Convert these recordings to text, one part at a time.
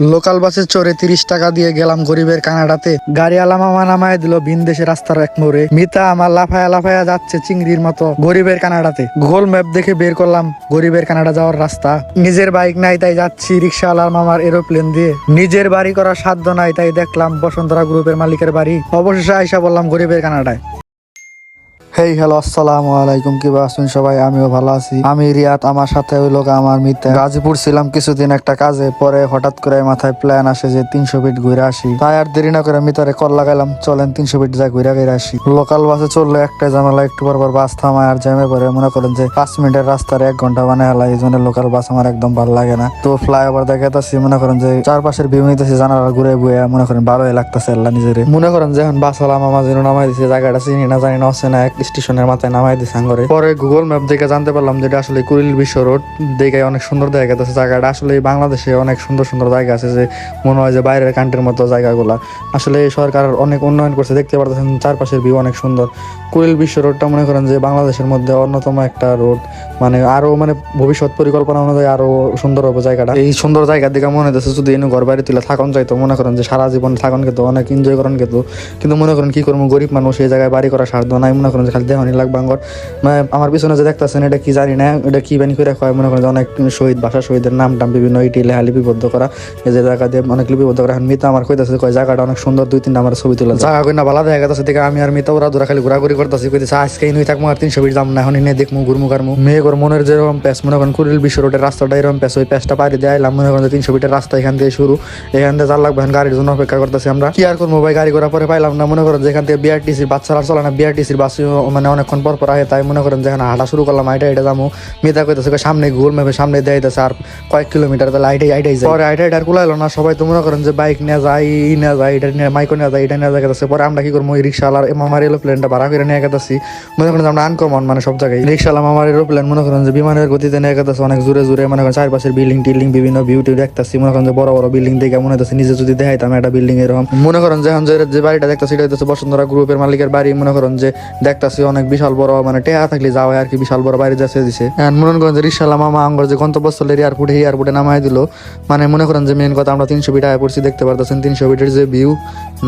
Local বাসে চড়ে তিরিশ টাকা দিয়ে গেলাম গরিবের কানাডাতে। গাড়ি আলা মামা নামায় দিল ভিন দেশে রাস্তার এক মোড়ে। মিতা আমার লাফায়া লাফায়া যাচ্ছে চিংড়ির মতো গরিবের কানাডাতে। গোল ম্যাপ দেখে বের করলাম গরিবের কানাডা যাওয়ার রাস্তা। নিজের বাইক নাই তাই যাচ্ছি রিক্সাওয়ালার মামার এরোপ্লেন দিয়ে। নিজের বাড়ি করার সাধ্য নাই তাই দেখলাম বসন্তরা গ্রুপের মালিকের বাড়ি। অবশেষে আইসা বললাম গরিবের কানাডায়। হেই হ্যালো আসসালামু আলাইকুম কি আছেন সবাই? আমিও ভালো আছি। আমি রিয়াদ, আমার সাথে হইল গা আমার মিতে গাজীপুর ছিলাম কিছুদিন একটা কাজে, পরে হঠাৎ করে মাথায় প্ল্যান আসে যে তিনশো ফিট ঘুরে আসি। তাই আর দেরি না করে মিতারে কল লাগাইলাম, চলেন তিনশো ফিট যা ঘুরে ঘুরে আসি। লোকাল বাসে চললে একটা ঝামেলা, একটু পর পর বাস থামায় আর জ্যামে পরে মনে করেন যে পাঁচ মিনিটের রাস্তার এক ঘণ্টা মানে হেলা এই জন্য লোকাল বাস আমার একদম ভালো লাগে না। তো ফ্লাইওভার দেখাতেছি মনে করেন যে চারপাশের ভিউ নিতেছি জানালা ঘুরে বুয়ে মনে করেন ভালোই লাগতেছে আল্লাহ নিজের। মনে করেন যে এখন বাস হলাম আমার জন্য নামাই দিছে, জায়গাটা চিনি না, জানি না হচ্ছে না এক স্টেশনের মাথায় নামাই দিছে আঙ্গরে। পরে গুগল ম্যাপ দেখে জানতে পারলাম যেটা আসলে কুড়িল বিশ্ব রোড। দেখে অনেক সুন্দর জায়গা আছে জায়গাটা আসলে বাংলাদেশে অনেক সুন্দর সুন্দর জায়গা আছে যে মনে হয় যে বাইরের কান্ট্রির মতো জায়গাগুলা। আসলে সরকার অনেক উন্নয়ন করছে, দেখতে পারতেছেন চারপাশের ভিউ অনেক সুন্দর। কুড়িল বিশ্ব রোডটা মনে করেন যে বাংলাদেশের মধ্যে অন্যতম একটা রোড। মানে আরও মানে ভবিষ্যৎ পরিকল্পনা অনুযায়ী আরও সুন্দর হবে জায়গাটা। এই সুন্দর জায়গা দিকে মনে হচ্ছে যদি এনে ঘর বাড়ি তুলে থাকুন যাইতো, মনে করেন যে সারা জীবন থাকুন খেতো অনেক এনজয় করেন খেতো কিন্তু মনে করেন কি করব? গরিব মানুষ এই জায়গায় বাড়ি করার সাধ্য নাই, মনে করেন খালি দেহানি লাগবে আঙ্গর মানে আমার পিছনে যে দেখতেছেন এটা কি জানি না এটা কি বানি করে হয় মনে করেন অনেক শহীদ ভাষা শহীদের নাম টাম বিভিন্ন ইটি লেহা লিপিবদ্ধ করা। এই যে জায়গা দিয়ে অনেক লিপিবদ্ধ করা। মিতা আমার কইতাছে কয় জায়গাটা অনেক সুন্দর দুই তিনটা আমার ছবি তোলা জায়গা কই না ভালো দেখা গেছে দেখে আমি আর মিতা ওরা দূরা খালি ঘোরাঘুরি করতেছি কইতেছে আজকে নই থাকব আর তিনশো বিট দাম না এখন এনে দেখমু ঘুরমু কারমু। মেয়ে করে মনের যেরকম প্যাস মনে করেন কুড়িল বিশ্ব রোডের রাস্তাটা এরকম প্যাস ওই প্যাসটা পাড়ি দিয়ে আইলাম মনে করেন তিনশো ফিটের রাস্তা এখান থেকে শুরু। এখান থেকে যার লাগবে গাড়ির জন্য অপেক্ষা করতেছি আমরা। কি আর করব ভাই গাড়ি করার পরে পাইলাম না মনে করেন যেখান থেকে বিআরটিসি বাচ্চারা চলে না বিআরটিসির বাস মানে অনেকক্ষণ পর পর আহে, তাই মনে করেন যেখানে হাঁটা শুরু করলাম আইটা এটা যাব মিতা কইতেছে কই সামনে গুগল ম্যাপে সামনে দেয় দিতেছে আর কয়েক কিলোমিটার, তাহলে আইটাই আইটাই যায় পরে আইটা আইটার কুলাইলো না, সবাই তো মনে করেন যে, বাইক নিয়ে যায় ই নিয়ে যায় এটা নিয়ে, মাইকো নিয়ে যায় এটা নিয়ে যায় গেছে পরে আমরা কি করব ওই রিক্সাওয়ালার মামার এরোপ্লেনটা ভাড়া করে নিয়ে গেতেছি। মনে করেন যে, আমরা আনকমন মানে সব জায়গায়। রিক্সাওয়ালা মামার এরোপ্লেন মনে করেন যে, বিমানের গতিতে নিয়ে গেতেছে, অনেক জোরে জোরে, মনে করেন চারপাশের বিল্ডিং টিল্ডিং, বিভিন্ন ভিউ টিউ দেখতেছি। মনে করেন যে, বড় বড় বিল্ডিং দেখে মনে হচ্ছে নিজে যদি দেখাইতাম একটা বিল্ডিং এরকম। মনে করেন যে যে যে বাড়িটা দেখতেছি, এটা হচ্ছে বসুন্ধরা গ্রুপের মালিকের বাড়ি। মনে করেন যে দেখতেছি অনেক বিশাল বড় মানে টেয়া থাকলে যাওয়া আর কি, বিশাল বড় বাইরে যাচ্ছে দিছে। যে রিক্সাওয়ালা মামা আঙ্গর যে গন্তব্যস্থলের এয়ারপোর্টে এয়ারপোর্টে নামাই দিল। মানে মনে করেন যে মেন কথা, আমরা তিনশো বিটা পড়ছি, দেখতে পারতেছেন তিনশো বিটের যে ভিউ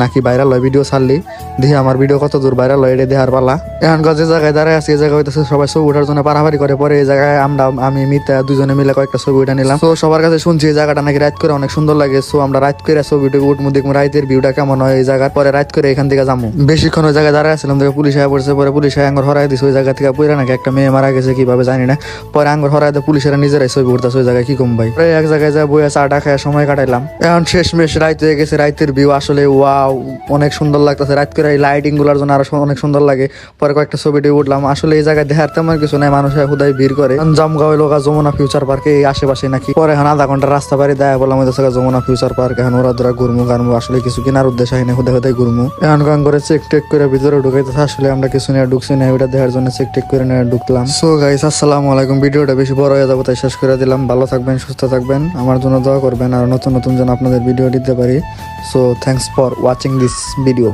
নাকি ভাইরাল হয় ভিডিও ছাড়লি। দেখি আমার ভিডিও কত দূর ভাইরাল হয়, এটা দেখার পালা। এখন যে জায়গায় দাঁড়ায় আছে, এই জায়গায় হইতেছে সবাই ছবি ওঠার জন্য পারাপারি করে, পরে এই জায়গায় আমরা, আমি, মিতা দুজনে মিলে কয়েকটা ছবি উঠে নিলাম। তো সবার কাছে শুনছি এই জায়গাটা নাকি রাত করে অনেক সুন্দর লাগে সো আমরা রাত করে ছবিটা উঠবো, দেখব রাতের ভিউটা কেমন হয় এই জায়গার, পরে রাত করে এখান থেকে যাব। বেশিক্ষণ ওই জায়গায় দাঁড়ায় আসছিলাম দেখে পুলিশ আয়া পড়ছে, পরে পুলিশ আঙ্গর হরাই দিছে, ওই জায়গা থেকে পুরা নাকি একটা মেয়ে মারা গেছে, কীভাবে জানি না। পরে আঙ্গর হরাই দিয়ে পুলিশেরা নিজেরাই ছবি উঠতেছে, ওই জায়গায় কি কম ভাই? পরে এক জায়গায় যা বইয়া চাটা খায় সময় কাটাইলাম। এখন শেষ মেশ রাইত হয়ে গেছে, রাইতের ভিউ আসলে ওয়াও অনেক সুন্দর লাগতেছে। রাত করে এই লাইটিংগুলার জন্য আরও অনেক সুন্দর লাগে। পরে কয়েকটা ছবি টবি উঠলাম। আসলে এই জায়গায় দেখার তেমন কিছু নাই, মানুষ হুদায় ভিড় করে। জামগাঁও লোকা যমুনা ফিউচার পার্কে এই আশেপাশে নাকি। পরে এখন আধা ঘণ্টা রাস্তা বাড়ি দেয় বললাম, ওই যমুনা ফিউচার পার্ক এখন ওরা ধরা ঘুরমু গারমু আসলে কিছু কেনার উদ্দেশ্য হয় না হুদে হুদায় ঘুরমু। এখন গান করে চেক টেক করে ভিতরে ঢুকাইতেছে, আসলে আমরা কিছু নিয়ে ঢুকছি না ওইটা দেখার জন্য চেক টেক করে নিয়ে ঢুকলাম। সো গাইস আসসালাম আলাইকুম। ভিডিওটা বেশি বড় হয়ে যাব, তাই শেষ করে দিলাম। ভালো থাকবেন, সুস্থ থাকবেন। আমার জন্য দোয়া করবেন, আর নতুন নতুন যেন আপনাদের ভিডিও দিতে পারি। So thanks for watching this video